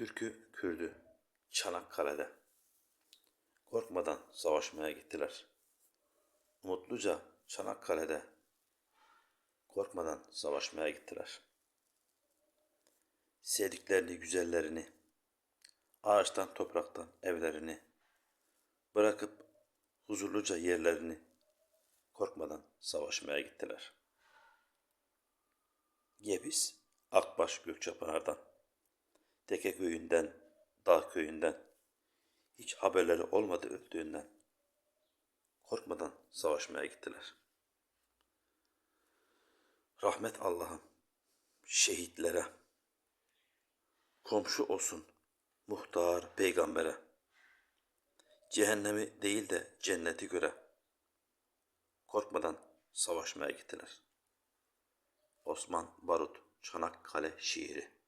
Türk'ü, Kürd'ü Çanakkale'de korkmadan savaşmaya gittiler. Umutluca Çanakkale'de korkmadan savaşmaya gittiler. Sevdiklerini, güzellerini, ağaçtan, topraktan evlerini bırakıp huzurluca yerlerini korkmadan savaşmaya gittiler. Gebiz, Akbaş, Gökçepınar'dan, Teke köyünden, Dağ köyünden, hiç haberleri olmadı öldüğünden, korkmadan savaşmaya gittiler. Rahmet Allah'ım, şehitlere, komşu olsun muhtar peygambere, cehennemi değil de cenneti göre, korkmadan savaşmaya gittiler. Osman Barut Çanakkale şiiri